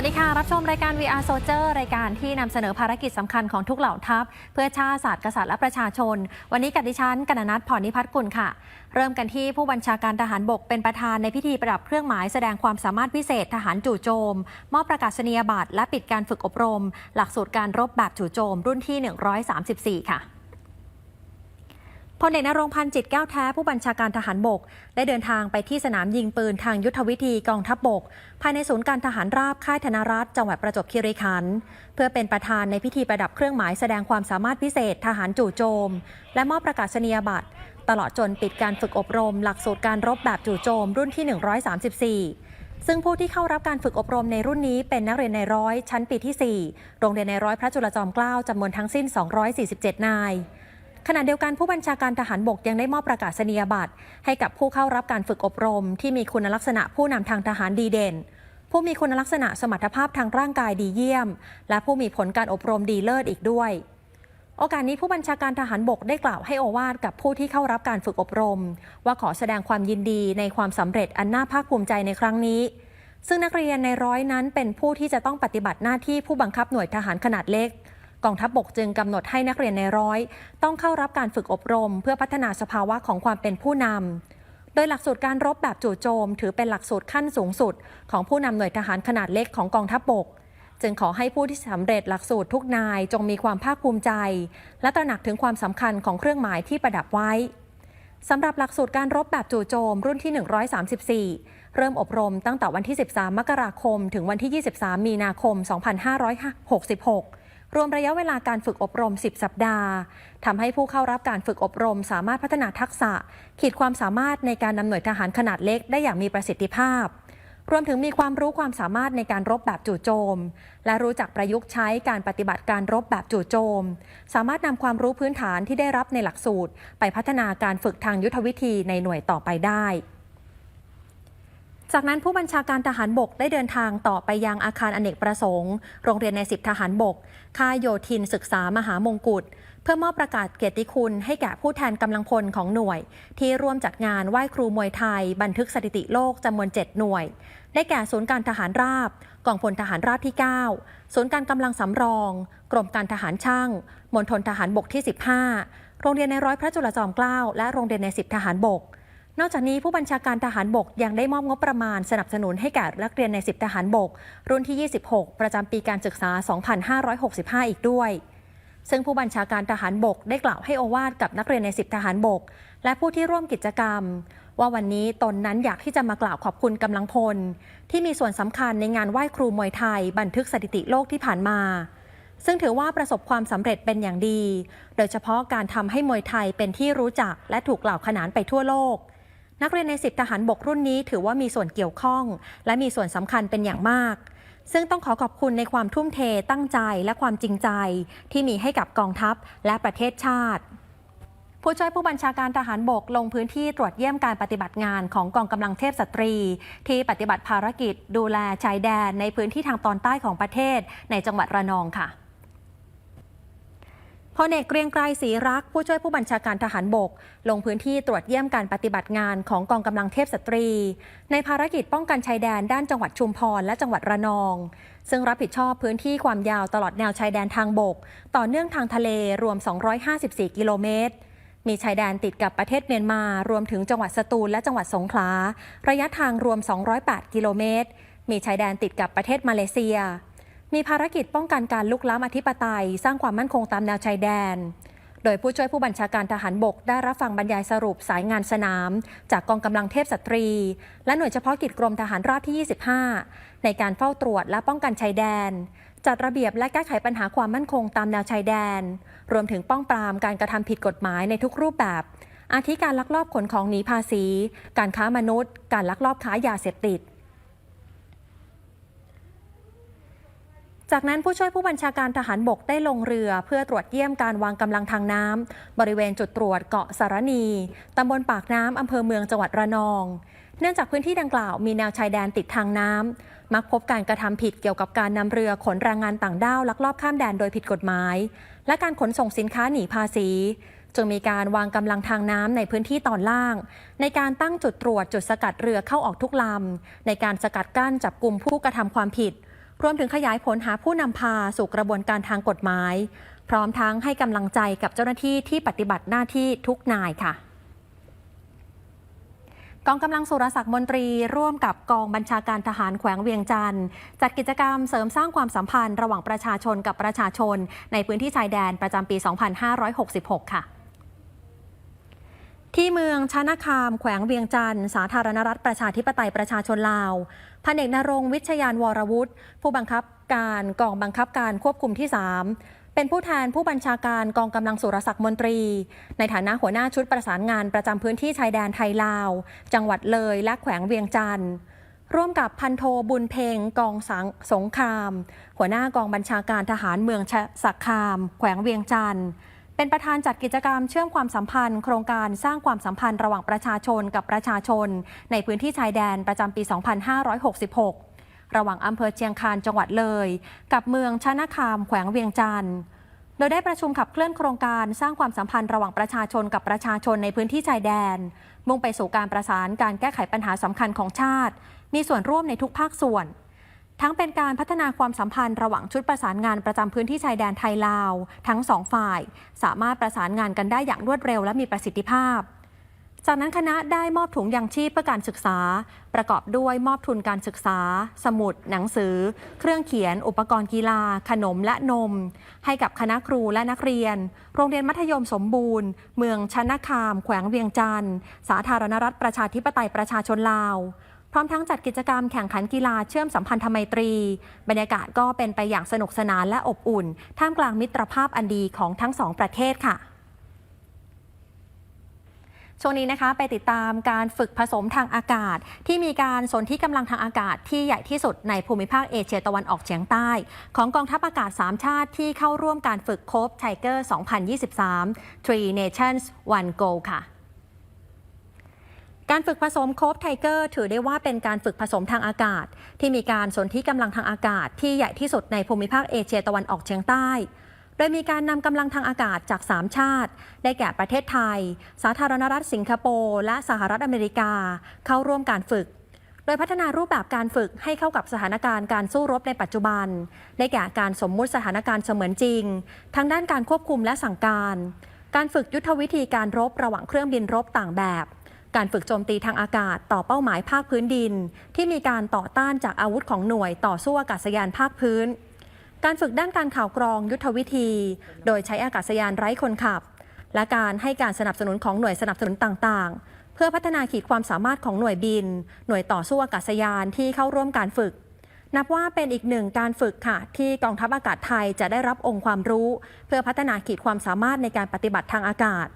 สวัสดีค่ะ รับชมรายการ VR Soldier รายการที่นำเสนอภารกิจสำคัญของทุกเหล่าทัพ เพื่อชาติศาสตร์กษัตริย์และประชาชน วันนี้กับดิฉันกนนัทพรนิพัฒน์กุลค่ะ เริ่มกันที่ผู้บัญชาการทหารบกเป็นประธานในพิธีประดับเครื่องหมายแสดงความสามารถพิเศษทหารจู่โจม มอบประกาศนียบัตรและปิดการฝึกอบรม หลักสูตรการรบแบบจู่โจม รุ่นที่ 134 ค่ะ พลเอกนรงพันธ์จิตแก้วแท้ผู้บัญชาการทหารบก ได้เดินทางไปที่สนามยิงปืนทางยุทธวิธีกองทัพบบก ภายในศูนย์การทหารราบค่ายธนรัฐจังหวัดประจวบคีรีขันธ์เพื่อเป็นประธานในพิธีประดับเครื่องหมายแสดงความสามารถพิเศษทหารจู่โจม และมอบประกาศนียบัตร ตลอดจนปิดการฝึกอบรม หลักสูตรการรบแบบจู่โจม รุ่นที่ 134ซึ่งผู้ที่เข้ารับการฝึกอบรมในรุ่นนี้เป็นนักเรียนในร้อยชั้นปีที่ 4 โรงเรียนในร้อยพระจุลจอมเกล้าจำนวนทั้งสิ้น 247 นาย ขณะเดียวกันผู้บัญชาการทหารบกยังได้มอบประกาศนียบัตรให้กับผู้เข้ารับการฝึกอบรม ที่มีคุณลักษณะผู้นำทางทหารดีเด่น ผู้มีคุณลักษณะสมรรถภาพทางร่างกายดีเยี่ยม และผู้มีผลการอบรมดีเลิศอีกด้วยโอกาสนี้ผู้บัญชาการทหารบกได้กล่าวให้โอวาทกับผู้ที่เข้ารับการฝึกอบรม ว่าขอแสดงความยินดีในความสำเร็จอันน่าภาคภูมิใจในครั้งนี้ ซึ่งนักเรียนในร้อยนั้นเป็นผู้ที่จะต้องปฏิบัติหน้าที่ผู้บังคับหน่วยทหารขนาดเล็ก กองทัพบบกจึงกำหนดให้นักเรียนในร้อย ต้องเข้ารับการฝึกอบรม เพื่อพัฒนาสภาวะของความเป็นผู้นำ โดยหลักสูตรการรบแบบจู่โจม ถือเป็นหลักสูตรขั้นสูงสุด ของผู้นำหน่วยทหารขนาดเล็กของกองทัพบบก จึงขอให้ผู้ที่สำเร็จหลักสูตรทุกนายจงมีความภาคภูมิใจ และตระหนักถึงความสำคัญของเครื่องหมายที่ประดับไว้สำหรับหลักสูตรการรบแบบจู่โจม รุ่นที่ 134 เริ่มอบรมตั้งแต่วันที่ 13 มกราคม ถึงวันที่ 23 มีนาคม 2566 รวมระยะเวลาการฝึกอบรม 10 สัปดาห์ทำให้ผู้เข้ารับการฝึกอบรม สามารถพัฒนาทักษะ ขีดความสามารถในการนำหน่วยทหารขนาดเล็กได้อย่างมีประสิทธิภาพ รวมถึงมีความรู้ความสามารถในการรบแบบจู่โจม และรู้จักประยุกต์ใช้การปฏิบัติการรบแบบจู่โจม สามารถนำความรู้พื้นฐานที่ได้รับในหลักสูตร ไปพัฒนาการฝึกทางยุทธวิธีในหน่วยต่อไปได้ จากนั้นผู้บัญชาการทหารบกได้เดินทางต่อไปยังอาคารอเนกประสงค์ โรงเรียนในสิบทหารบก ค่ายโยธินศึกษามหามงกุฎ เพื่อมอบประกาศเกียรติคุณให้แก่ผู้แทนกำลังพลของหน่วย ที่ร่วมจัดงานไหว้ครูมวยไทย บันทึกสถิติโลกจำนวน 7 หน่วย ได้แก่ศูนย์การทหารราบ กองพลทหารราบที่ 9 ศูนย์การกำลังสำรอง กรมการทหารช่างมณฑลทหารบกที่ 15 โรงเรียนในร้อยพระจุลจอมเกล้าและโรงเรียนในสิบทหารบก นอกจากนี้ผู้บัญชาการทหารบกยังได้มอบงบประมาณสนับสนุนให้แก่นักเรียนในสิบทหารบก รุ่นที่ 26 ประจำปีการศึกษา 2565 อีกด้วย ซึ่งผู้บัญชาการทหารบกได้กล่าวให้โอวาทกับนักเรียนในสิบทหารบก และผู้ที่ร่วมกิจกรรม ว่าวันนี้ตนนั้นอยากที่จะมากล่าวขอบคุณกำลังพล ที่มีส่วนสำคัญในงานไหว้ครูมวยไทย บันทึกสถิติโลกที่ผ่านมาซึ่งถือว่าประสบความสำเร็จเป็นอย่างดี โดยเฉพาะการทำให้มวยไทยเป็นที่รู้จักและถูกกล่าวขนานไปทั่วโลก นักเรียนในสิบทหารบกรุ่นนี้ถือว่ามีส่วนเกี่ยวข้อง และมีส่วนสำคัญเป็นอย่างมาก ซึ่งต้องขอขอบคุณในความทุ่มเทตั้งใจและความจริงใจ ที่มีให้กับกองทัพและประเทศชาติผู้ช่วยผู้บัญชาการทหารบกลงพื้นที่ตรวจเยี่ยมการปฏิบัติงานของกองกำลังเทพสตรี ที่ปฏิบัติภารกิจดูแลชายแดนในพื้นที่ทางตอนใต้ของประเทศในจังหวัดระนองค่ะ พลเอกเกรียงไกรศรีรัก ผู้ช่วยผู้บัญชาการทหารบก ลงพื้นที่ตรวจเยี่ยมการปฏิบัติงานของกองกำลังเทพสตรี ในภารกิจป้องกันชายแดนด้านจังหวัดชุมพรและจังหวัดระนอง ซึ่งรับผิดชอบพื้นที่ความยาวตลอดแนวชายแดนทางบก ต่อเนื่องทางทะเลรวม 254 กิโลเมตร มีชายแดนติดกับประเทศเมียนมารวมถึงจังหวัดสตูลและจังหวัดสงขลา ระยะทางรวม 208 กิโลเมตร มีชายแดนติดกับประเทศมาเลเซีย มีภารกิจป้องกันการลุกล้ำอธิปไตย สร้างความมั่นคงตามแนวชายแดน โดยผู้ช่วยผู้บัญชาการทหารบก ได้รับฟังบรรยายสรุปสายงานสนาม จากกองกำลังเทพสตรี และหน่วยเฉพาะกิจกรมทหารราบที่ 25 ในการเฝ้าตรวจและป้องกันชายแดน จัดระเบียบและแก้ไขปัญหาความมั่นคงตามแนวชายแดน รวมถึงป้องปรามการกระทำผิดกฎหมายในทุกรูปแบบ อาทิการลักลอบขนของหนีภาษี การค้ามนุษย์ การลักลอบค้ายาเสพติด จากนั้นผู้ช่วยผู้บัญชาการทหารบกได้ลงเรือเพื่อตรวจเยี่ยมการวางกำลังทางน้ำบริเวณจุดตรวจเกาะสารณีตำบลปากน้ำอำเภอเมืองจังหวัดระนอง เนื่องจากพื้นที่ดังกล่าวมีแนวชายแดนติดทางน้ำมักพบการกระทำผิดเกี่ยวกับการนำเรือขนแรงงานต่างด้าวลักลอบข้ามแดนโดยผิดกฎหมาย และการขนส่งสินค้าหนีภาษีจึงมีการวางกำลังทางน้ำในพื้นที่ตอนล่าง ในการตั้งจุดตรวจจุดสกัดเรือเข้าออกทุกลำในการสกัดกั้นจับกลุ่มผู้กระทำความผิด รวมถึงขยายผลหาผู้นำพาสู่กระบวนการทางกฎหมาย พร้อมทั้งให้กำลังใจกับเจ้าหน้าที่ที่ปฏิบัติหน้าที่ทุกนายค่ะกองกำลังสุรศักดิ์มนตรีร่วมกับกองบัญชาการทหารแขวงเวียงจันทร์จัดกิจกรรมเสริมสร้างความสัมพันธ์ระหว่างประชาชนกับประชาชน ในพื้นที่ชายแดนประจำปี 2566 ค่ะ ที่เมืองชนะคาม แขวงเวียงจันทร์ สาธารณรัฐประชาธิปไตยประชาชนลาว พันเอกนรงวิชยานวรวุฒิผู้บังคับการกองบังคับการควบคุมที่ 3 เป็นผู้แทนผู้บัญชาการกองกำลังสุรศักดิ์มนตรี ในฐานะหัวหน้าชุดประสานงานประจำพื้นที่ชายแดนไทยลาว จังหวัดเลยและแขวงเวียงจันทร์ร่วมกับพันโทบุญเพงกองสังสงคราม หัวหน้ากองบัญชาการทหารเมืองชะสักคาม แขวงเวียงจันทร์ เป็นประธานจัดกิจกรรมเชื่อมความสัมพันธ์ โครงการสร้างความสัมพันธ์ระหว่างประชาชนกับประชาชน ในพื้นที่ชายแดนประจำปี 2566 ระหว่างอำเภอเชียงคานจังหวัดเลย กับเมืองชนะคามแขวงเวียงจันทร์โดยได้ประชุมขับเคลื่อนโครงการสร้างความสัมพันธ์ระหว่างประชาชนกับประชาชนในพื้นที่ชายแดน มุ่งไปสู่การประสานการแก้ไขปัญหาสำคัญของชาติ มีส่วนร่วมในทุกภาคส่วน ทั้งเป็นการพัฒนาความสัมพันธ์ระหว่างชุดประสานงานประจำพื้นที่ชายแดนไทยลาว ทั้งสองฝ่าย สามารถประสานงานกันได้อย่างรวดเร็วและมีประสิทธิภาพ จากนั้นคณะได้มอบถุงยางชีพเพื่อการศึกษา ประกอบด้วยมอบทุนการศึกษา สมุด หนังสือ เครื่องเขียน อุปกรณ์กีฬา ขนมและนม ให้กับคณะครูและนักเรียน โรงเรียนมัธยมสมบูรณ์ เมืองชนะคาม แขวงเวียงจันทร์ สาธารณรัฐประชาธิปไตยประชาชนลาว พร้อมทั้งจัดกิจกรรมแข่งขันกีฬาเชื่อมสัมพันธไมตรี บรรยากาศก็เป็นไปอย่างสนุกสนานและอบอุ่น ท่ามกลางมิตรภาพอันดีของทั้งสองประเทศค่ะช่วงนี้นะคะไปติดตามการฝึกผสมทางอากาศ ที่มีการสนที่กำลังทางอากาศที่ใหญ่ที่สุดในภูมิภาคเอเชียตะวันออกเฉียงใต้ ของกองทัพอากาศ 3 ชาติที่เข้าร่วมการฝึกโคฟไทเกอร์ 2023 Three Nations One Goal ค่ะ การฝึกผสมโคฟไทเกอร์ถือได้ว่าเป็นการฝึกผสมทางอากาศ ที่มีการสนที่กำลังทางอากาศ ที่ใหญ่ที่สุดในภูมิภาคเอเชียตะวันออกเฉียงใต้ โดยมีการนำกำลังทางอากาศจาก 3 ชาติ ได้แก่ประเทศไทย สาธารณรัฐสิงคโปร์และสหรัฐอเมริกา เข้าร่วมการฝึก โดยพัฒนารูปแบบการฝึกให้เข้ากับสถานการณ์การสู้รบในปัจจุบัน ได้แก่การสมมุติสถานการณ์เสมือนจริง ทั้งด้านการควบคุมและสั่งการ การฝึกยุทธวิธีการรบระหว่างเครื่องบินรบต่างแบบ การฝึกโจมตีทางอากาศต่อเป้าหมายภาคพื้นดิน ที่มีการต่อต้านจากอาวุธของหน่วยต่อสู้อากาศยานภาคพื้น การฝึกด้านการข่าวกรองยุทธวิธี โดยใช้อากาศยานไร้คนขับ และการให้การสนับสนุนของหน่วยสนับสนุนต่างๆ เพื่อพัฒนาขีดความสามารถของหน่วยบิน หน่วยต่อสู้อากาศยานที่เข้าร่วมการฝึก นับว่าเป็นอีกหนึ่งการฝึกค่ะ ที่กองทัพอากาศไทยจะได้รับองค์ความรู้ เพื่อพัฒนาขีดความสามารถในการปฏิบัติทางอากาศ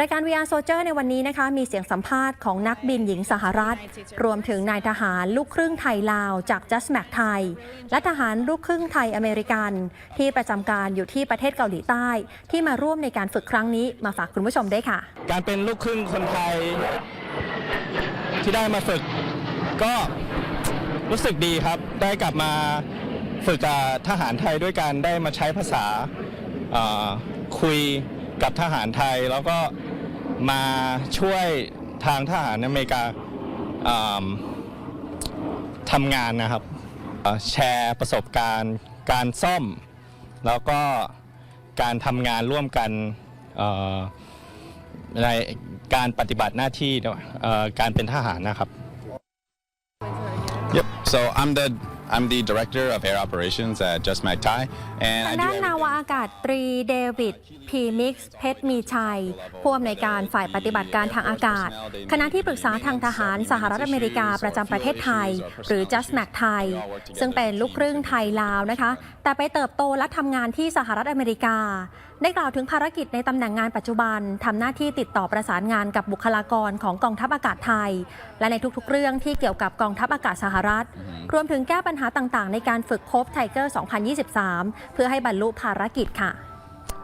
รายการ VR Soldier ในวันนี้นะคะมีเสียงสัมภาษณ์ของนักบินหญิงสหรัฐ รวมถึงนายทหารลูกครึ่งไทยลาวจาก Just Mac ไทย และทหารลูกครึ่งไทยอเมริกัน ที่ประจำการอยู่ที่ประเทศเกาหลีใต้ ที่มาร่วมในการฝึกครั้งนี้มาฝากคุณผู้ชมได้ค่ะ การเป็นลูกครึ่งคนไทย ที่ได้มาฝึก ก็รู้สึกดีครับ ได้กลับมาฝึกกับทหารไทยด้วยกันได้มาใช้ภาษาคุยกับทหารไทยแล้วก็ มาช่วยทางทหารอเมริกาทำงานนะครับแชร์ประสบการณ์ การซ่อม แล้วก็การทำงานร่วมกันในการปฏิบัติหน้าที่การเป็นทหารนะครับ Yep. So I'm the I'm the director of air operations at Just Mag Thai, and ทา I ง do ด้านนาวา everything. อากาศตรีเดวิดพีมิกซ์เพชรมีชัยผู้อำนวยการฝ่ายปฏิบัติการทางอากาศ คณะที่ปรึกษาทางทหารสหรัฐอเมริกาประจำประเทศไทย หรือ Just Mac ไทยซึ่งเป็นลูกครึ่งไทยลาวนะคะ แต่ไปเติบโตและทำงานที่สหรัฐอเมริกา ได้กล่าวถึงภารกิจในตำแหน่งงานปัจจุบันทำหน้าที่ติดต่อประสานงานกับบุคลากรของกองทัพอากาศไทย และในทุกๆ เรื่องที่เกี่ยวกับกองทัพอากาศสหรัฐ รวมถึงแก้ปัญหาต่างๆ ในการฝึกโคฟไทเกอร์ 2023 เพื่อให้บรรลุภารกิจค่ะ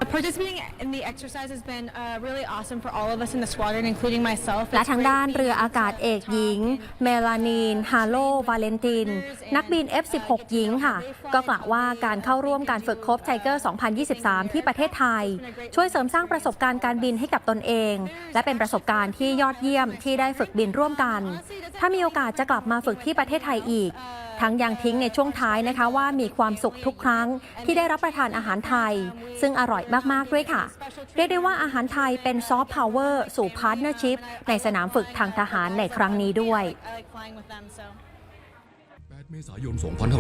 participating in the exercise has been uh, really awesome for all of us in the squadron, including myself. และ It's ทาง great ด้าน being เรือ able อากาศ to เอกหญิง talk and เมลานีน ฮาโล วาเลนติน นักบิน F16 หญิงค่ะ ก็กล่าวว่าการเข้าร่วมการฝึกโคบไทเกอร์ 2023 ที่ประเทศไทย ช่วยเสริมสร้างประสบการณ์การบินให้กับตนเอง และเป็นประสบการณ์ที่ยอดเยี่ยมที่ได้ฝึกบินร่วมกัน ถ้ามีโอกาสจะกลับมาฝึกที่ประเทศไทยอีกทั้งยังทิ้งในช่วงท้ายนะคะว่ามีความสุขทุกครั้งที่ได้รับประทานอาหารไทย ซึ่งอร่อยมาก ๆ ด้วยค่ะ เรียกได้ว่าอาหารไทยเป็นซอฟต์พาวเวอร์สู่พาร์ทเนอร์ชิพในสนามฝึกทางทหารในครั้งนี้ด้วย 8 เมษายน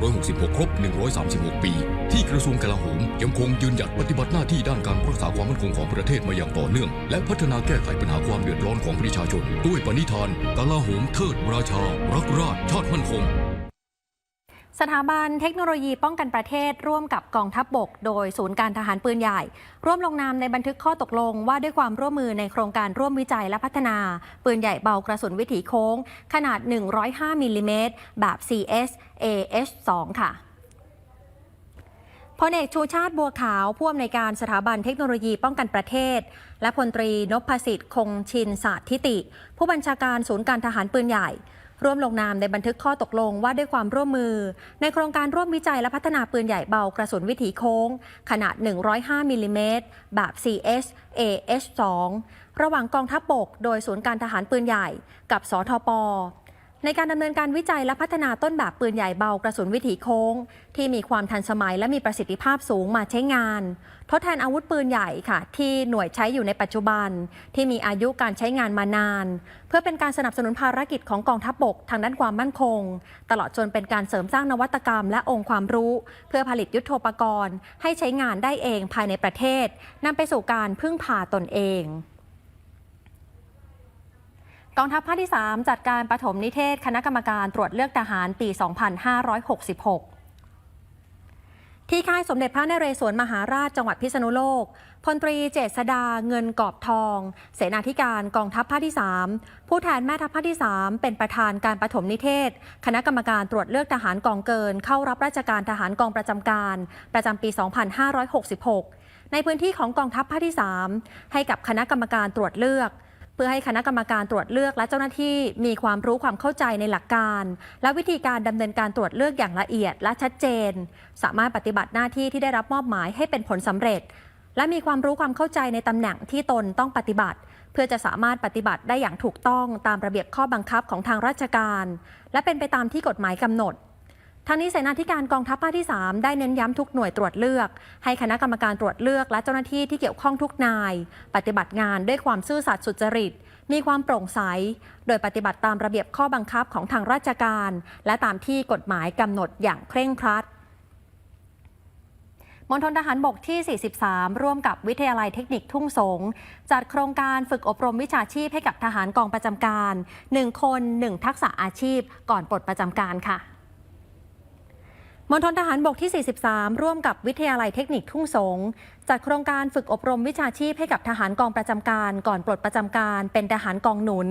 2566 ครบ 136 ปี ที่กระทรวงกลาโหมยังคงยืนหยัดปฏิบัติหน้าที่ด้านการรักษาความมั่นคงของประเทศมาอย่างต่อเนื่อง และพัฒนาแก้ไขปัญหาความเดือดร้อนของประชาชน ด้วยปณิธานกลาโหมเทิดราชา รักราชชาติมั่นคง สถาบันเทคโนโลยีป้องกันประเทศร่วมกับกองทัพบบก โดยศูนย์การทหารปืนใหญ่ ร่วมลงนามในบันทึกข้อตกลงว่าด้วยความร่วมมือในโครงการร่วมวิจัยและพัฒนา ปืนใหญ่เบากระสุนวิถีโค้ง ขนาด 105มิลลิเมตรแบบ CS AH2 ค่ะพลเอกชูชาติบัวขาวผู้อำนวยการสถาบันเทคโนโลยีป้องกันประเทศ และพลตรีนพสิทธิ์คงชินศาสตร์ทิติ ผู้บัญชาการศูนย์การทหารปืนใหญ่ ร่วมลงนามในบันทึกข้อตกลงว่าด้วยความร่วมมือ ในโครงการร่วมวิจัยและพัฒนาปืนใหญ่เบากระสุนวิถีโค้ง ขนาด 105มิลลิเมตรแบบ CS AH2 ระหว่างกองทัพบบกโดยศูนย์การทหารปืนใหญ่กับสทป ในการดำเนินการวิจัยและพัฒนาต้นแบบปืนใหญ่เบากระสุนวิถีโค้ง ที่มีความทันสมัยและมีประสิทธิภาพสูงมาใช้งาน ทดแทนอาวุธปืนใหญ่ค่ะ ที่หน่วยใช้อยู่ในปัจจุบัน ที่มีอายุการใช้งานมานาน เพื่อเป็นการสนับสนุนภารกิจของกองทัพบบกทางด้านความมั่นคง ตลอดจนเป็นการเสริมสร้างนวัตกรรม และองค์ความรู้ เพื่อผลิตยุทโธปกรณ์ ให้ใช้งานได้เองภายในประเทศนำไปสู่การพึ่งพาตนเอง องทัพภาคที่ 3 จัดการปฐมนิเทศ คณะกรรมการตรวจเลือกทหารปี 2566ที่ค่ายสมเด็จพระนเรศวรมหาราชจังหวัดพิษณุโลก พลตรีเจษดาเงินกอบทอง เสนาธิการกองทัพภาคที่ 3 ผู้แทนแม่ทัพภาคที่ 3 เป็นประธานการปฐมนิเทศ คณะกรรมการตรวจเลือกทหารกองเกิน เข้ารับราชการทหารกองประจำการ ประจำปี 2566 ในพื้นที่ของกองทัพภาคที่ 3 ให้กับคณะกรรมการตรวจเลือก พื่อให้คณะกรรมการตรวจเลือกและเจ้าหน้าที่มีความรู้ความเข้าใจในหลักการ และวิธีการดำเนินการตรวจเลือกอย่างละเอียดและชัดเจน สามารถปฏิบัติหน้าที่ที่ได้รับมอบหมายให้เป็นผลสำเร็จ และมีความรู้ความเข้าใจในตำแหน่งที่ตนต้องปฏิบัติ เพื่อจะสามารถปฏิบัติได้อย่างถูกต้องตามระเบียบข้อบังคับของทางราชการ และเป็นไปตามที่กฎหมายกำหนด ทางนี้เสนาธิการกองทัพภาคที่ 3 ได้เน้นย้ำทุกหน่วยตรวจเลือก ให้คณะกรรมการตรวจเลือก และเจ้าหน้าที่ที่เกี่ยวข้องทุกนาย ปฏิบัติงานด้วยความซื่อสัตย์สุจริต มีความโปร่งใส โดยปฏิบัติตามระเบียบข้อบังคับของทางราชการ และตามที่กฎหมายกำหนดอย่างเคร่งครัดมณฑลทหารบกที่ 43 ร่วมกับวิทยาลัยเทคนิคทุ่งสง จัดโครงการฝึกอบรมวิชาชีพให้กับทหารกองประจำการ 1 คน 1 ทักษะอาชีพก่อนปลดประจำการค่ะ มณฑลทหารบกที่ 43 ร่วมกับวิทยาลัยเทคนิคทุ่งสง จัดโครงการฝึกอบรมวิชาชีพให้กับทหารกองประจำการ ก่อนปลดประจำการเป็นทหารกองหนุน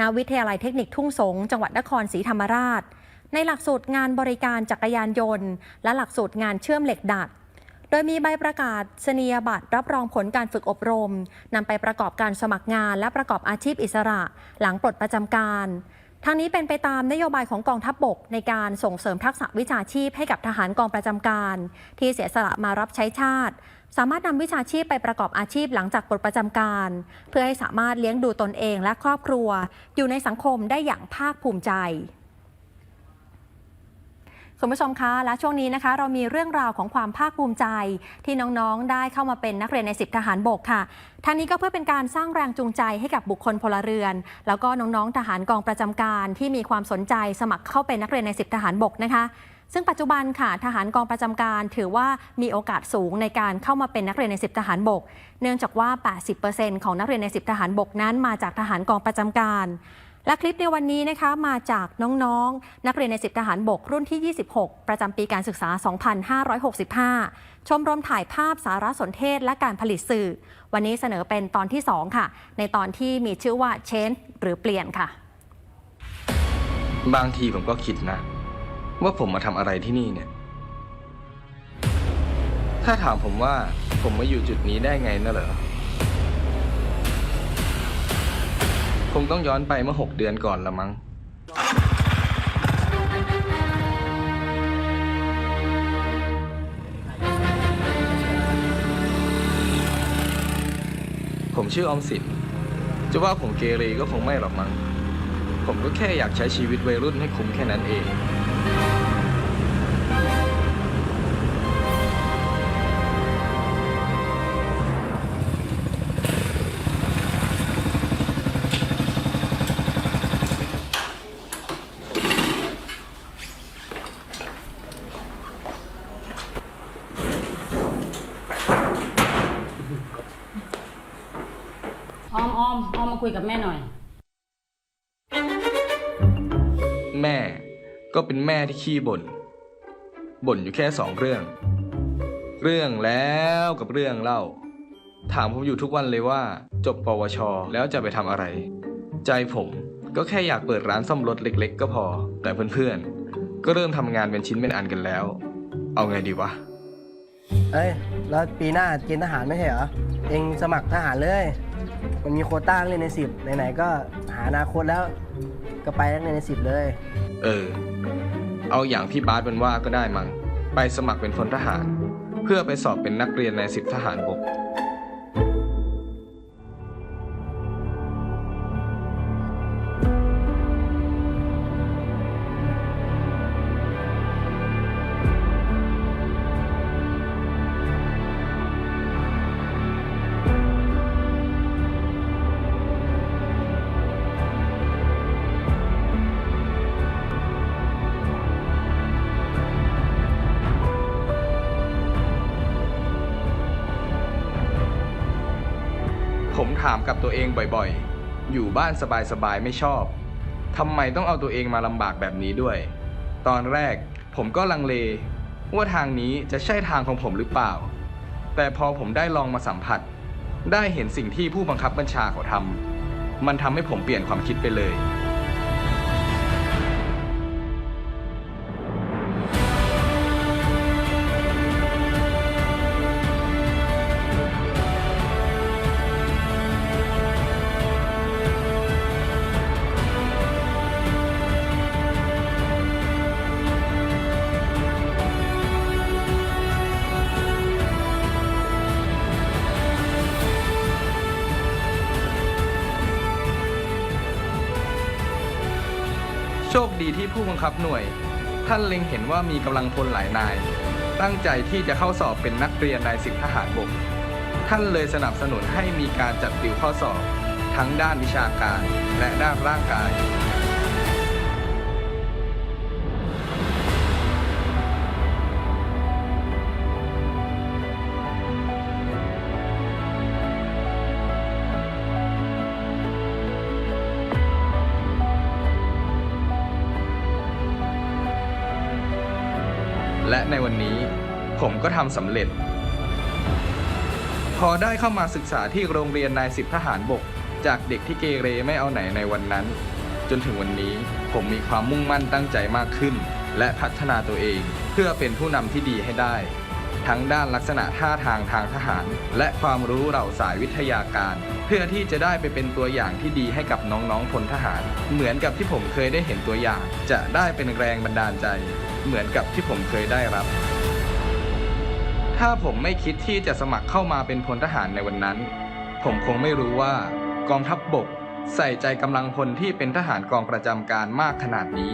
ณ วิทยาลัยเทคนิคทุ่งสง จังหวัดนครศรีธรรมราช ในหลักสูตรงานบริการจักรยานยนต์ และหลักสูตรงานเชื่อมเหล็กดัด โดยมีใบประกาศสนียบัตรรับรองผลการฝึกอบรมนำไปประกอบการสมัครงาน และประกอบอาชีพอิสระ หลังปลดประจำการ ทั้งนี้เป็นไปตามนโยบายของกองทัพบบกในการส่งเสริมทักษะวิชาชีพให้กับทหารกองประจำการ ที่เสียสละมารับใช้ชาติ สามารถนำวิชาชีพไปประกอบอาชีพหลังจากปลดประจำการ เพื่อให้สามารถเลี้ยงดูตนเองและครอบครัว อยู่ในสังคมได้อย่างภาคภูมิใจ คุณผู้ชมคะ และช่วงนี้นะคะ เรามีเรื่องราวของความภาคภูมิใจ ที่น้องๆ ได้เข้ามาเป็นนักเรียนในสิบทหารบกค่ะทั้งนี้ก็เพื่อเป็นการสร้างแรงจูงใจให้กับบุคคลพลเรือน แล้วก็น้องๆ ทหารกองประจำการ ที่มีความสนใจสมัครเข้าเป็นนักเรียนในสิบทหารบกนะคะ ซึ่งปัจจุบันค่ะทหารกองประจำการถือว่ามีโอกาสสูงในการเข้ามาเป็นนักเรียนในสิบทหารบก เนื่องจากว่า 80%ของนักเรียนในสิบทหารบกนั้นมาจากทหารกองประจำการ และคลิปในวันนี้นะคะมาจากน้องๆ นักเรียนในสิบทหารบกรุ่นที่ 26 ประจำปีการศึกษา 2565 ชมรมถ่ายภาพสารสนเทศและการผลิตสื่อ วันนี้เสนอเป็นตอนที่ 2 ค่ะ ในตอนที่มีชื่อว่า Change หรือเปลี่ยนค่ะ บางทีผมก็คิดนะ ว่าผมมาทำอะไรที่นี่เนี่ย ถ้าถามผมว่าผมมาอยู่จุดนี้ได้ไงน่ะเหรอ งต้องย้อนไปเมื่อ 6 เดือนก่อนละมั้ง ผมชื่อออมสินจะว่าผมเกเรก็คงไม่หรอกมั้ง ผมก็แค่อยากใช้ชีวิตวัยรุ่นให้คุ้มแค่นั้นเอง ยกับแม่หน่อย แม่ก็เป็นแม่ที่ขี้บ่นบ่นอยู่แค่สองเรื่อง เรื่องแล้วกับเรื่องเล่า ถามผมอยู่ทุกวันเลยว่า จบปวช แล้วจะไปทำอะไร ใจผมก็แค่อยากเปิดร้านซ่อมรถเล็ก ๆ ก็พอ แต่เพื่อนๆ ก็เริ่มทำงานเป็นชิ้นเป็นอันกันแล้ว เอาไงดีวะ เอ้ย แล้วปีหน้าเกณฑ์ทหารไม่ใช่เหรอ เองสมัครทหารเลย มันมีโควต้านักเรียนในสิบไหนๆก็หาอนาคตแล้ว ก็ไปนักเรียนในสิบเลย เออ เอาอย่างที่บาสเป็นว่าก็ได้มั้งไปสมัครเป็นพลทหาร เพื่อไปสอบเป็นนักเรียนในสิบทหารบกามกับตัวเองบ่อยๆ อยู่บ้านสบายๆ ไม่ชอบทำไมต้องเอาตัวเองมาลำบากแบบนี้ด้วย ตอนแรกผมก็ลังเล ว่าทางนี้จะใช่ทางของผมหรือเปล่า แต่พอผมได้ลองมาสัมผัส ได้เห็นสิ่งที่ผู้บังคับบัญชาเขาทำมันทำให้ผมเปลี่ยนความคิดไปเลย โชคดีที่ผู้บังคับหน่วย ท่านเล็งเห็นว่ามีกำลังพลหลายนาย ตั้งใจที่จะเข้าสอบเป็นนักเรียนนายสิบทหารบก ท่านเลยสนับสนุนให้มีการจัดติวข้อสอบ ทั้งด้านวิชาการและด้านร่างกาย ผมก็ทำสำเร็จ พอได้เข้ามาศึกษาที่โรงเรียนนายสิบทหารบก จากเด็กที่เกเรไม่เอาไหนในวันนั้น จนถึงวันนี้ผมมีความมุ่งมั่นตั้งใจมากขึ้น และพัฒนาตัวเองเพื่อเป็นผู้นำที่ดีให้ได้ ทั้งด้านลักษณะท่าทางทางทหาร และความรู้เหล่าสายวิทยาการ เพื่อที่จะได้ไปเป็นตัวอย่างที่ดีให้กับน้องๆพลทหาร เหมือนกับที่ผมเคยได้เห็นตัวอย่าง จะได้เป็นแรงบันดาลใจ เหมือนกับที่ผมเคยได้รับ ถ้าผมไม่คิดที่จะสมัครเข้ามาเป็นพลทหารในวันนั้น ผมคงไม่รู้ว่ากองทัพบบกใส่ใจกำลังพลที่เป็นทหารกองประจำการมากขนาดนี้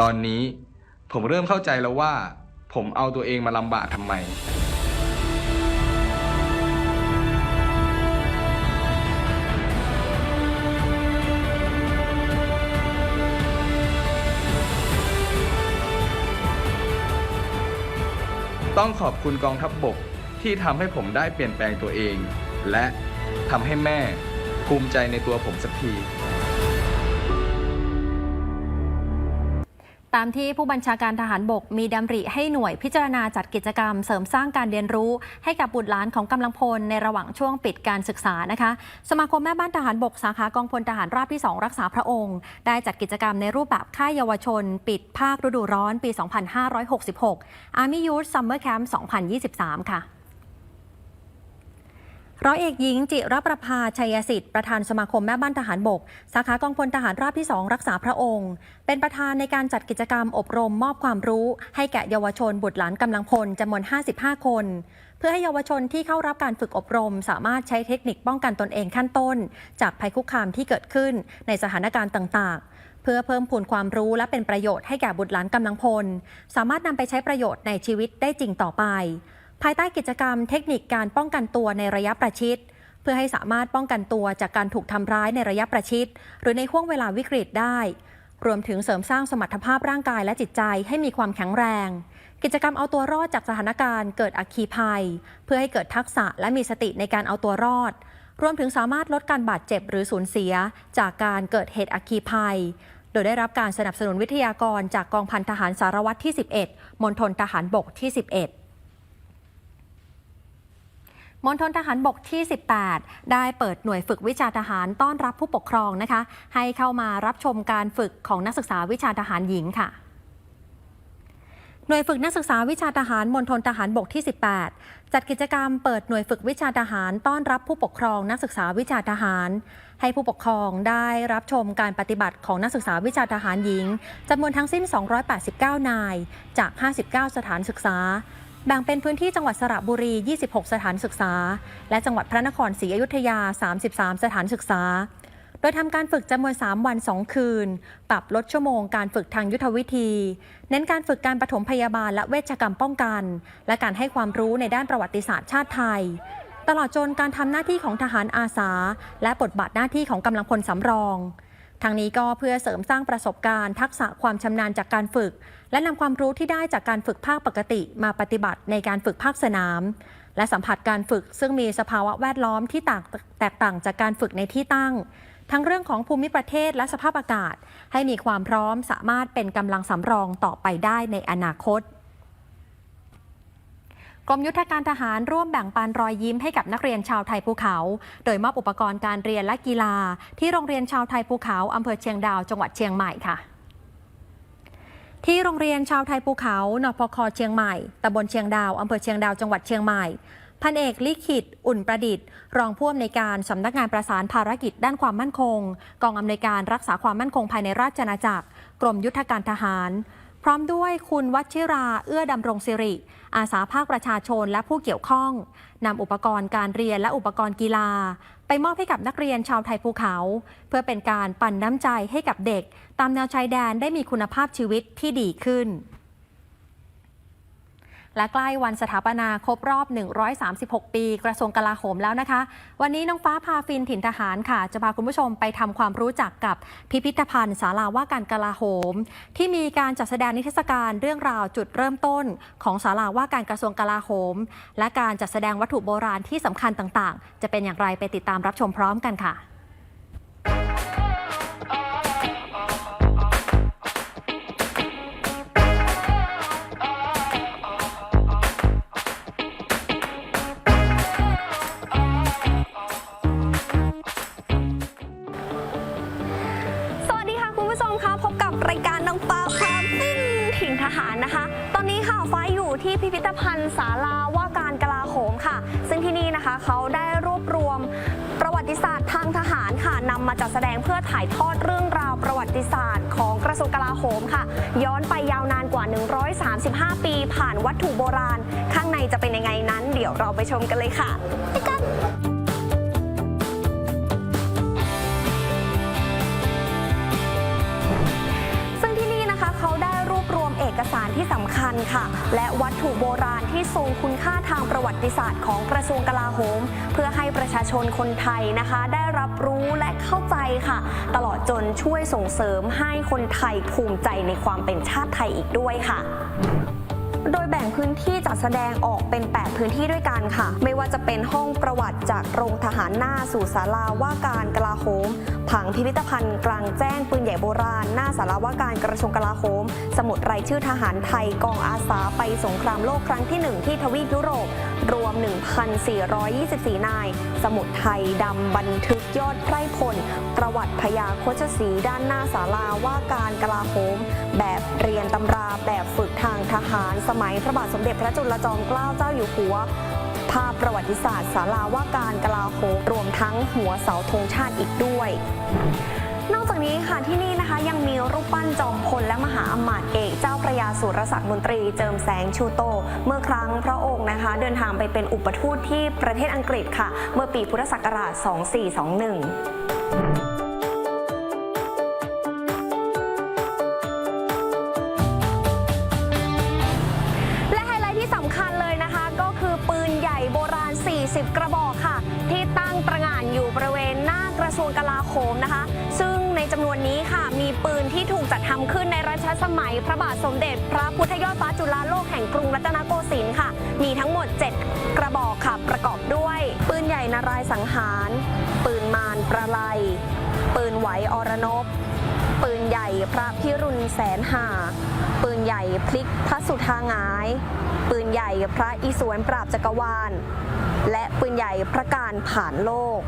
ตอนนี้ผมเริ่มเข้าใจแล้วว่า ผมเอาตัวเองมาลำบากทำไม ต้องขอบคุณกองทัพบบกที่ทำให้ผมได้เปลี่ยนแปลงตัวเอง และทำให้แม่ภูมิใจในตัวผมสักที ตามที่ผู้บัญชาการทหารบกมีดำริให้หน่วยพิจารณาจัดกิจกรรมเสริมสร้างการเรียนรู้ ให้กับบุตรหลานของกำลังพลในระหว่างช่วงปิดการศึกษานะคะ สมาคมแม่บ้านทหารบกสาขากองพลทหารราบที่ 2 รักษาพระองค์ ได้จัดกิจกรรมในรูปแบบค่ายเยาวชน ปิดภาคฤดูร้อนปี 2566 Army Youth Summer Camp 2023 ค่ะ ร้อยเอกหญิงจิรประภาชัยสิทธิ์ประธานสมาคมแม่บ้านทหารบก สาขากองพลทหารราบที่ 2 รักษาพระองค์ เป็นประธานในการจัดกิจกรรมอบรมมอบความรู้ ให้แก่เยาวชนบุตรหลานกำลังพลจำนวน 55 คน เพื่อให้เยาวชนที่เข้ารับการฝึกอบรม สามารถใช้เทคนิคป้องกันตนเองขั้นต้น จากภัยคุกคามที่เกิดขึ้นในสถานการณ์ต่าง ๆเพื่อเพิ่มพูนความรู้และเป็นประโยชน์ให้แก่บุตรหลานกำลังพล สามารถนำไปใช้ประโยชน์ในชีวิตได้จริงต่อไป ภายใต้กิจกรรมเทคนิคการป้องกันตัวในระยะประชิด เพื่อให้สามารถป้องกันตัวจากการถูกทำร้ายในระยะประชิด หรือในห่วงเวลาวิกฤตได้ รวมถึงเสริมสร้างสมรรถภาพร่างกายและจิตใจให้มีความแข็งแรง กิจกรรมเอาตัวรอดจากสถานการณ์เกิดอัคคีภัย เพื่อให้เกิดทักษะและมีสติในการเอาตัวรอด รวมถึงสามารถลดการบาดเจ็บหรือสูญเสีย จากการเกิดเหตุอัคคีภัยโดยได้รับการสนับสนุนวิทยากรจากกองพันทหารสารวัตรที่ 11 มณฑลทหารบกที่ 11 มณฑลทหารบกที่ 18 ได้เปิดหน่วยฝึกวิชาทหารต้อนรับผู้ปกครองนะคะ ให้เข้ามารับชมการฝึกของนักศึกษาวิชาทหารหญิงค่ะหน่วยฝึกนักศึกษาวิชาทหารมณฑลทหารบกที่ 18 จัดกิจกรรมเปิดหน่วยฝึกวิชาทหารต้อนรับผู้ปกครองนักศึกษาวิชาทหาร ให้ผู้ปกครองได้รับชมการปฏิบัติของนักศึกษาวิชาทหารหญิงจำนวนทั้งสิ้น 289 นาย จาก 59 สถานศึกษา แบ่งเป็นพื้นที่จังหวัดสระบุรี 26 สถานศึกษา และจังหวัดพระนครศรีอยุธยา 33 สถานศึกษา โดยทำการฝึกจำนวน 3 วัน 2 คืน ปรับลดชั่วโมงการฝึกทางยุทธวิธี เน้นการฝึกการปฐมพยาบาลและเวชกรรมป้องกัน และการให้ความรู้ในด้านประวัติศาสตร์ชาติไทย ตลอดจนการทำหน้าที่ของทหารอาสา และบทบาทหน้าที่ของกำลังพลสำรองทางนี้ก็เพื่อเสริมสร้างประสบการณ์ ทักษะความชำนาญจากการฝึก และนำความรู้ที่ได้จากการฝึกภาคปกติมาปฏิบัติในการฝึกภาคสนาม และสัมผัสการฝึกซึ่งมีสภาวะแวดล้อมที่แตกต่างจากการฝึกในที่ตั้ง ทั้งเรื่องของภูมิประเทศและสภาพอากาศ ให้มีความพร้อมสามารถเป็นกำลังสำรองต่อไปได้ในอนาคตกรมยุทธการทหารร่วมแบ่งปันรอยยิ้มให้กับนักเรียนชาวไทยภูเขา โดยมอบอุปกรณ์การเรียนและกีฬา ที่โรงเรียนชาวไทยภูเขาอำเภอเชียงดาว จังหวัดเชียงใหม่ค่ะ ที่โรงเรียนชาวไทยภูเขา นพคเชียงใหม่ ตำบลเชียงดาว อำเภอเชียงดาว จังหวัดเชียงใหม่ พันเอกลิขิต อุ่นประดิษฐ์ รองผู้อำนวยการสำนักงานประสานภารกิจด้านความมั่นคง กองอำนวยการรักษาความมั่นคงภายในราชอาณาจักร กรมยุทธการทหาร พร้อมด้วยคุณวัชิรา เอื้อดำรงสิริ อาสาภาคประชาชนและผู้เกี่ยวข้องนำอุปกรณ์การเรียนและอุปกรณ์กีฬา ไปมอบให้กับนักเรียนชาวไทยภูเขา เพื่อเป็นการปั่นน้ำใจให้กับเด็ก ตามแนวชายแดนได้มีคุณภาพชีวิตที่ดีขึ้น และใกล้วันสถาปนาครบรอบ 136 ปี กระทรวงกลาโหมแล้วนะคะ วันนี้น้องฟ้าพาฟินถิ่นทหารค่ะ จะพาคุณผู้ชมไปทำความรู้จักกับพิพิธภัณฑ์ศาลาว่าการกลาโหม ที่มีการจัดแสดงนิทรรศการเรื่องราวจุดเริ่มต้น ของศาลาว่าการกระทรวงกลาโหม และการจัดแสดงวัตถุโบราณที่สำคัญต่างๆ จะเป็นอย่างไรไปติดตามรับชมพร้อมกันค่ะ พิพิธภัณฑ์ศาลาว่าการกลาโหมค่ะ ซึ่งที่นี่นะคะเขาได้รวบรวมประวัติศาสตร์ทางทหารค่ะนำมาจัดแสดงเพื่อถ่ายทอดเรื่องราวประวัติศาสตร์ ของกระทรวงกลาโหมค่ะ ย้อนไปยาวนานกว่า 135 ปี ผ่านวัตถุโบราณ ข้างในจะเป็นยังไงนั้น เดี๋ยวเราไปชมกันเลยค่ะไปกัน อกสารที่สำคัญค่ะ และวัตถุโบราณที่ทรงคุณค่าทางประวัติศาสตร์ของกระทรวงกลาโหม เพื่อให้ประชาชนคนไทยนะคะ ได้รับรู้และเข้าใจค่ะ ตลอดจนช่วยส่งเสริมให้คนไทยภูมิใจในความเป็นชาติไทยอีกด้วยค่ะ บ่งบ่งพื้นที่จัดแสดงออกเป็น 8 พื้นที่ด้วยกันค่ะ ไม่ว่าจะเป็นห้องประวัติจากโรงทหารหน้าสู่ศาลาว่าการกลาโหม ผังพิพิธภัณฑ์กลางแจ้งปืนใหญ่โบราณ หน้าศาลาว่าการกระทรวงกลาโหม สมุดรายชื่อทหารไทยกองอาสาไปสงครามโลกครั้งที่ 1 ที่ทวีปยุโรป รวม 1,424 นาย สมุดไทยดำบันทึก ยอดไพร่พล ประวัติพญาโคชศรีด้านหน้าศาลาว่าการกลาโหม แบบเรียนตำราแบบฝึกทางทหาร สมัยพระบาทสมเด็จพระจุลจอมเกล้าเจ้าอยู่หัว ภาพประวัติศาสตร์ศาลาว่าการกลาโหมรวมทั้งหัวเสาธงชาติอีกด้วย นอกจากนี้ค่ะที่นี่นะคะยังมีรูปปั้นจอมพลและมหาอมาตย์ สุรศักดิ์มนตรีเจิมแสงชูโต เมื่อครั้งพระองค์นะคะ เดินทางไปเป็นอุปทูตที่ประเทศอังกฤษค่ะ เมื่อปีพุทธศักราช 2421และไฮไลท์ที่สำคัญเลยนะคะก็คือปืนใหญ่โบราณ40 กระบอกค่ะ ที่ตั้งประหง่านอยู่บริเวณหน้ากระทรวงกลาโหมนะคะ ซึ่งในจำนวนนี้ค่ะ มีปืนที่ถูกจัดทำขึ้นในรัชสมัยพระบาทสมเด็จ ห่งกรุงรัตนโกสินทร์ค่ะ มีทั้งหมด 7 กระบอกค่ะ ประกอบด้วย ปืนใหญ่นารายสังหาร ปืนมารประไลปืนไหวอรนพปืนใหญ่พระพิรุณแสนหาปืนใหญ่พลิกพระสุธางาย ปืนใหญ่พระอิศวรปราบจักรวาล และปืนใหญ่พระการผ่านโลก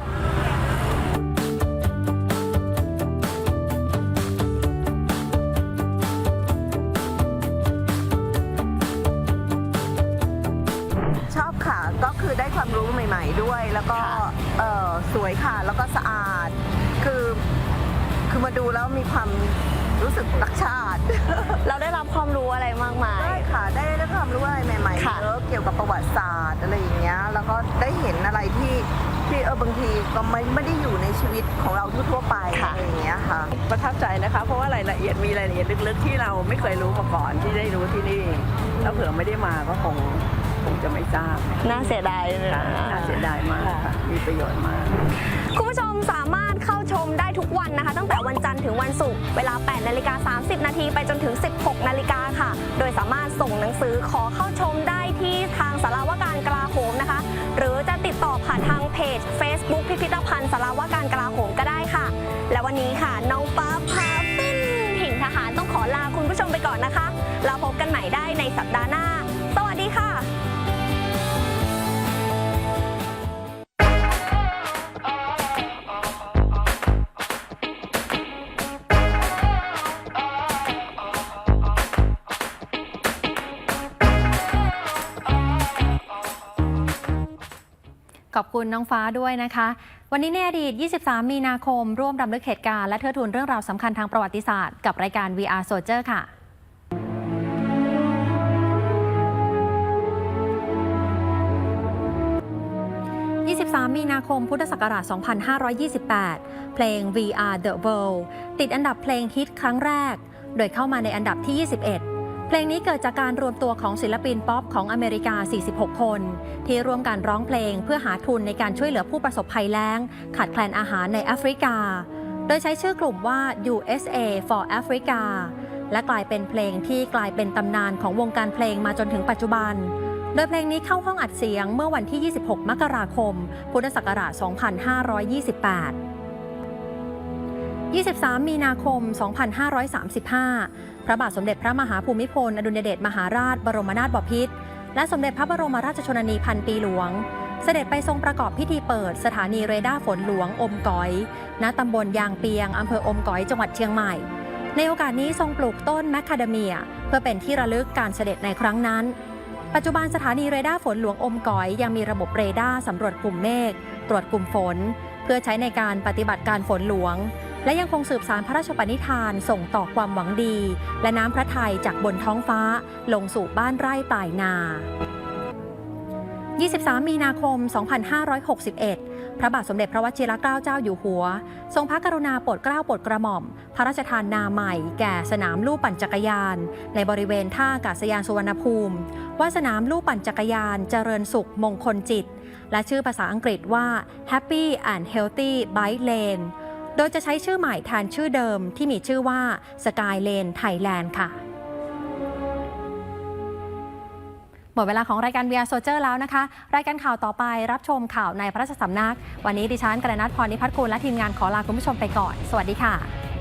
แล้วมีความรู้สึกรักชาติ เราได้รับความรู้อะไรมากมาย ได้ค่ะได้ได้ความรู้อะไรใหม่ๆค่ะ เยอะเกี่ยวกับประวัติศาสตร์อะไรอย่างเงี้ยแล้วก็ได้เห็นอะไรที่ที่เออบางทีก็ไม่ไม่ได้อยู่ในชีวิตของเราทั่วๆไปอะไรอย่างเงี้ยค่ะ ประทับใจนะคะ เพราะว่ารายละเอียดมีรายละเอียดลึกๆ ที่เราไม่เคยรู้มาก่อนที่ได้รู้ที่นี่แล้วเผื่อไม่ได้มาก็คงคงจะไม่ทราบน่าเสียดายเลยนะน่าเสียดายมากค่ะมีประโยชน์มาก คุณผู้ชมสามารถเข้าชมได้ทุกวันนะคะ ตั้งแต่วันจันทร์ ถึงวันศุกร์เวลา 8 นาฬิกา 30 นาทีไปจนถึง 16 นาฬิกาค่ะ โดยสามารถส่งหนังสือขอเข้าชมได้ที่ทางสารวการกลาโหมนะคะ หรือจะติดต่อผ่านทางเพจ Facebook พิพิธภัณฑ์สารวการกลาโหมก็ได้ค่ะ และวันนี้ค่ะน้องป๊าพาปิ้นถิ่นทหารต้องขอลาคุณผู้ชมไปก่อนนะคะ เราพบกันใหม่ได้ในสัปดาห์หน้า คุณน้องฟ้าด้วยนะคะ วันนี้ในอดีต 23 มีนาคม ร่วมรำลึกเหตุการณ์และเทิดทูนเรื่องราวสำคัญทางประวัติศาสตร์กับรายการ VR Soldier ค่ะ 23 มีนาคม พุทธศักราช 2528 เพลง VR the World ติดอันดับเพลงฮิตครั้งแรก โดยเข้ามาในอันดับที่ 21 เพลงนี้เกิดจากการรวมตัวของศิลปินป๊อปของอเมริกา 46 คน ที่ร่วมกันร้องเพลงเพื่อหาทุนในการช่วยเหลือผู้ประสบภัยแล้ง ขาดแคลนอาหารในแอฟริกา โดยใช้ชื่อกลุ่มว่า USA for Africa และกลายเป็นเพลงที่กลายเป็นตำนานของวงการเพลงมาจนถึงปัจจุบัน โดยเพลงนี้เข้าห้องอัดเสียงเมื่อวันที่ 26 มกราคม พุทธศักราช 2528 23 มีนาคม 2535 พระบาทสมเด็จพระมหาภูมิพล อดุลยเดชมหาราช บรมนาถบพิตร และสมเด็จพระบรมราชชนนีพันปีหลวง เสด็จไปทรงประกอบพิธีเปิดสถานีเรดาร์ฝนหลวงอมก๋อย ณ ตำบลยางเปียง อำเภออมก๋อย จังหวัดเชียงใหม่ ในโอกาสนี้ทรงปลูกต้นแมคคาเดเมีย เพื่อเป็นที่ระลึกการเสด็จในครั้งนั้น ปัจจุบันสถานีเรดาร์ฝนหลวงอมก๋อย ยังมีระบบเรดาร์สำรวจกลุ่มเมฆ ตรวจกลุ่มฝน เพื่อใช้ในการปฏิบัติการฝนหลวง และยังคงสืบสารพระราชปณิธานส่งต่อความหวังดี และน้ำพระทัยจากบนท้องฟ้าลงสู่บ้านไร่ปลายนา 23 มีนาคม 2561 พระบาทสมเด็จพระวชิรเกล้าเจ้าอยู่หัว ทรงพระกรุณาโปรดเกล้าโปรดกระหม่อม พระราชทานนาใหม่แก่สนามลู่ปั่นจักรยาน ในบริเวณท่าอากาศยานสุวรรณภูมิ ว่าสนามลู่ปั่นจักรยานเจริญสุขมงคลจิต และชื่อภาษาอังกฤษว่า Happy and Healthy Bike Lane โดยจะใช้ชื่อใหม่แทนชื่อเดิมที่มีชื่อว่า Sky Lane Thailand ค่ะ หมดเวลาของรายการ VR Soldier แล้วนะคะ รายการข่าวต่อไปรับชมข่าวในพระราชสำนัก วันนี้ดิฉันกระนัทพรนิพัฒน์กุลและทีมงานขอลาคุณผู้ชมไปก่อน สวัสดีค่ะ